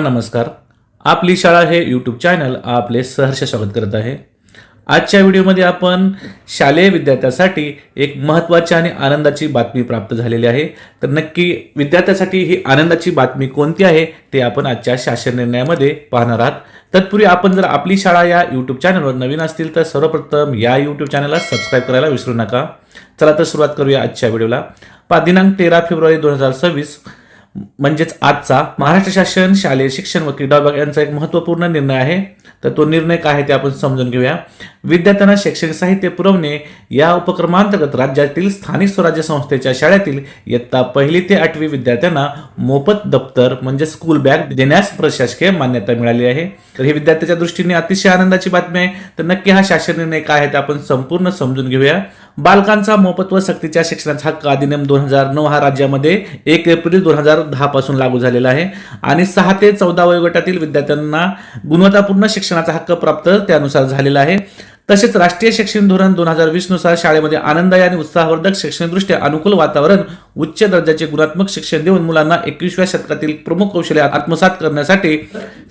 नमस्कार. आपली शाळा हे यूट्यूब चॅनल आपले सहर्ष स्वागत करत आहे. आजच्या व्हिडिओमध्ये आपण शालेय विद्यार्थ्यासाठी एक महत्त्वाची आणि आनंदाची बातमी प्राप्त झालेली आहे. तर नक्की विद्यार्थ्यासाठी ही आनंदाची बातमी कोणती आहे ते आपण आजच्या शासन निर्णयामध्ये पाहणार आहात. तत्पूर्वी आपण जर आपली शाळा या यूट्यूब चॅनलवर नवीन असतील तर सर्वप्रथम या यूट्यूब चॅनलला सबस्क्राईब करायला विसरू नका. चला तर सुरुवात करूया आजच्या व्हिडिओला. पा दिनांक तेरा फेब्रुवारी दोन हजार सव्वीस म्हणजेच आजचा महाराष्ट्र शासन शालेय शिक्षण व क्रीडा विभाग यांचा एक महत्त्वपूर्ण निर्णय आहे. तर तो निर्णय काय आहे ते आपण समजून घेऊया. विद्यार्थ्यांना शैक्षणिक साहित्य पुरवणे या उपक्रमांतर्गत राज्यातील स्थानिक स्वराज्य संस्थेच्या शाळेतील इयत्ता पहिली ते आठवी विद्यार्थ्यांना मोफत दप्तर म्हणजे स्कूल बॅग देण्यास प्रशासकीय मान्यता मिळाली आहे. तर हे विद्यार्थ्याच्या दृष्टीने अतिशय आनंदाची बातमी आहे. तर नक्की हा शासन निर्णय काय आहे ते आपण संपूर्ण समजून घेऊया. बालकांचा मोफत व सक्तीच्या शिक्षणाचा हक्क अधिनियम दोन हजार नऊ हा राज्यामध्ये एक एप्रिल दोन हजार दहापासून लागू झालेला आहे. आणि सहा ते चौदा वयोगटातील विद्यार्थ्यांना गुणवत्तापूर्ण शिक्षणाचा हक्क प्राप्त त्यानुसार झालेला आहे. तसेच राष्ट्रीय शैक्षणिक धोरण दोन हजार वीसनुसार शाळेमध्ये आनंददायी आणि उत्साहवर्धक शैक्षणिकदृष्ट्या अनुकूल वातावरण उच्च दर्जाचे गुणात्मक शिक्षण देऊन मुलांना एकविसव्या शतकातील प्रमुख कौशल्य आत्मसात करण्यासाठी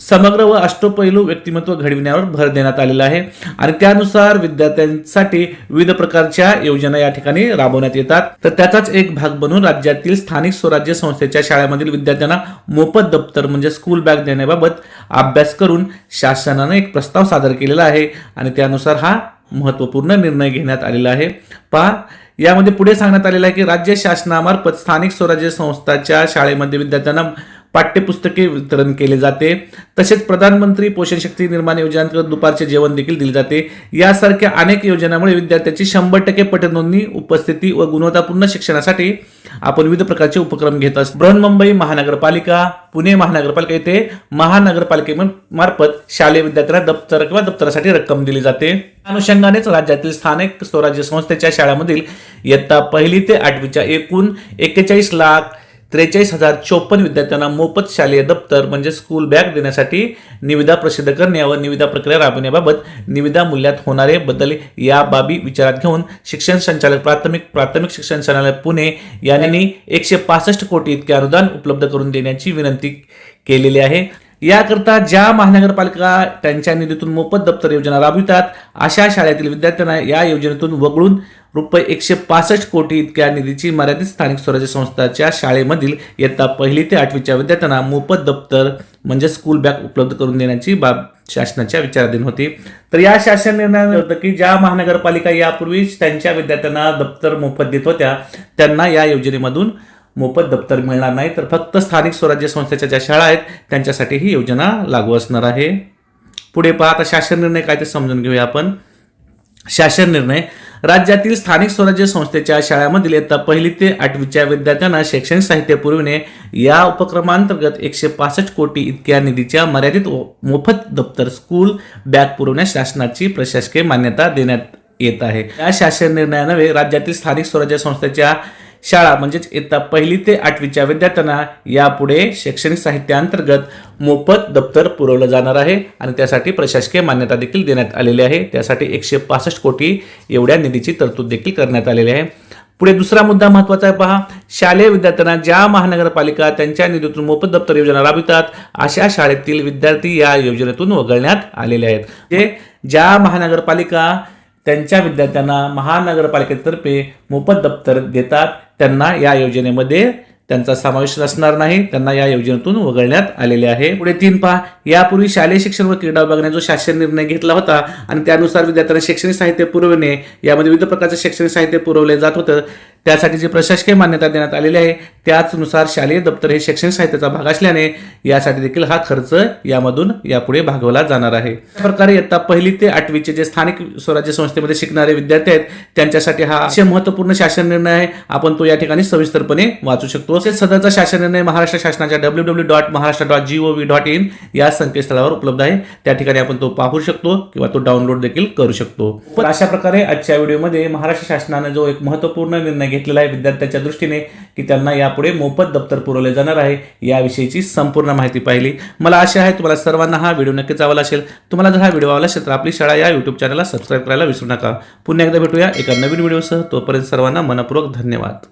समग्र व अष्टपैलू व्यक्तिमत्व घडविण्यावर भर देण्यात आलेला आहे. आणि त्यानुसार विद्यार्थ्यांसाठी विविध प्रकारच्या योजना या ठिकाणी राबवण्यात येतात. तर त्याचाच एक भाग बनून राज्यातील स्थानिक स्वराज्य संस्थेच्या शाळेमधील विद्यार्थ्यांना मोफत दप्तर म्हणजे स्कूल बॅग देण्याबाबत अभ्यास करून शासनाने एक प्रस्ताव सादर केलेला आहे आणि त्यानुसार हा महत्त्वपूर्ण निर्णय घेण्यात आलेला आहे. पहा यामध्ये पुढे सांगण्यात आलेलं आहे की राज्य शासनामार्फत स्थानिक स्वराज्य संस्थाच्या शाळेमध्ये विद्यार्थ्यांना पाठ्यपुस्तके वितरण केले जाते. तसेच प्रधानमंत्री पोषण शक्ती निर्माण योजनेअंतर्गत दुपारचे जेवण देखील दिले जाते. यासारख्या अनेक योजनांमुळे विद्यार्थ्यांची शंभर टक्के पटनोंदणी उपस्थिती व गुणवत्तापूर्ण शिक्षणासाठी आपण विविध प्रकारचे उपक्रम घेत असतो. बृहन्मुंबई महानगरपालिका पुणे महानगरपालिका येथे महानगरपालिकेमार्फत शालेय विद्यार्थ्यांना दप्तर किंवा दप्तरासाठी रक्कम दिली जाते. अनुषंगानेच राज्यातील स्थानिक स्वराज्य संस्थेच्या शाळांमधील इयत्ता पहिली ते आठवीच्या एकूण एक्केचाळीस लाख त्रेचाळीस हजार चोपन्न विद्यार्थ्यांना मोफत शालेय दप्तर म्हणजे स्कूल बॅग देण्यासाठी निविदा प्रसिद्ध करणे व निविदा प्रक्रिया राबवण्याबाबत निविदा मूल्यात होणारे बदल या बाबी विचारात घेऊन शिक्षण संचालक प्राथमिक प्राथमिक शिक्षण संचालय पुणे यांनी एकशे पासष्ट कोटी इतके अनुदान उपलब्ध करून देण्याची विनंती केलेली आहे. याकरता ज्या महानगरपालिका त्यांच्या निधीतून मोफत दप्तर योजना राबवितात अशा शाळेतील विद्यार्थ्यांना या योजनेतून वगळून रुपये एकशे पासष्ट कोटी इतक्या निधीची मर्यादित स्थानिक स्वराज्य संस्थाच्या शाळेमधील इयत्ता पहिली ते आठवीच्या विद्यार्थ्यांना मोफत दप्तर म्हणजे स्कूल बॅग उपलब्ध करून देण्याची बाब शासनाच्या विचाराधीन होती. तर या शासन निर्णयाने होतं की ज्या महानगरपालिका यापूर्वीच त्यांच्या विद्यार्थ्यांना दप्तर मोफत देत होत्या त्यांना या योजनेमधून मोफत दप्तर मिळणार नाही. तर फक्त स्थानिक स्वराज्य संस्थेच्या ज्या शाळा आहेत त्यांच्यासाठी ही योजना लागू असणार आहे. पुढे पहा आता शासन निर्णय काय ते समजून घेऊया आपण. शासन निर्णय राज्यातील स्थानिक स्वराज्य संस्थेच्या शाळांमधील इयत्ता पहिली ते आठवीच्या विद्यार्थ्यांना शैक्षणिक साहित्य पुरविणे या उपक्रमांतर्गत एकशे पासष्ट कोटी इतक्या निधीच्या मर्यादित मोफत दप्तर स्कूल बॅग पुरवण्यास शासनाची प्रशासकीय मान्यता देण्यात येत आहे. या शासन निर्णयानवे राज्यातील स्थानिक स्वराज्य संस्थेच्या शाळा म्हणजेच इयत्ता पहिली ते आठवीच्या विद्यार्थ्यांना यापुढे शैक्षणिक साहित्याअंतर्गत मोफत दप्तर पुरवलं जाणार आहे आणि त्यासाठी प्रशासकीय मान्यता देखील देण्यात आलेली आहे. त्यासाठी एकशे पासष्ट कोटी एवढ्या निधीची तरतूद देखील करण्यात आलेली आहे. पुढे दुसरा मुद्दा महत्त्वाचा आहे पहा. शालेय विद्यार्थ्यांना ज्या महानगरपालिका त्यांच्या निधीतून मोफत दप्तर योजना राबवितात अशा शाळेतील विद्यार्थी या योजनेतून वगळण्यात आलेले आहेत. जे ज्या महानगरपालिका त्यांच्या विद्यार्थ्यांना महानगरपालिकेतर्फे मोफत दप्तर देतात. त्यांना या योजनेमध्ये त्यांचा समावेश असणार नाही. त्यांना या योजनेतून वगळण्यात आलेले आहे. पुढे तीन पहा. यापूर्वी शालेय शिक्षण व क्रीडा विभागाने जो शासन निर्णय घेतला होता आणि त्यानुसार विद्यार्थ्यांना शैक्षणिक साहित्य पुरवणे यामध्ये विविध प्रकारचे शैक्षणिक साहित्य पुरवले जात होतं. त्यासाठी जी प्रशासकीय मान्यता देण्यात आलेली आहे त्याचनुसार शालेय दप्तर हे शैक्षणिक साहित्याचा भाग असल्याने यासाठी देखील हा खर्च यामधून यापुढे भागवला जाणार आहे. प्रकारे इयत्ता पहिली ते आठवीचे जे स्थानिक स्वराज्य संस्थेमध्ये शिकणारे विद्यार्थी आहेत त्यांच्यासाठी हा अतिशय महत्त्वपूर्ण शासन निर्णय आहे. आपण तो या ठिकाणी सविस्तरपणे वाचू शकतो. तसेच सदरचा शासन निर्णय महाराष्ट्र शासनाच्या W W dot Maharashtra dot G O V dot in या संकेतस्थळावर उपलब्ध आहे. त्या ठिकाणी आपण तो पाहू शकतो किंवा तो डाउनलोड देखील करू शकतो. पण अशा प्रकारे आजच्या व्हिडिओमध्ये महाराष्ट्र शासनाने जो एक महत्त्वपूर्ण निर्णय घेतलेला आहे. विद्यार्थ्याच्या दृष्टीने की त्यांना यापुढे मोफत दप्तर पुरवले जाणार आहे याविषयीची संपूर्ण माहिती पाहिली. मला आशा आहे तुम्हाला सर्वांना हा व्हिडिओ नक्कीच आवडला असेल. तुम्हाला जर हा व्हिडिओ आवडला असेल तर आपली शाळा या यूट्यूब चॅनलला सबस्क्राईब करायला विसरू नका. पुन्हा एकदा भेटूया एका नवीन व्हिडिओसह. तोपर्यंत सर्वांना मनपूर्वक धन्यवाद.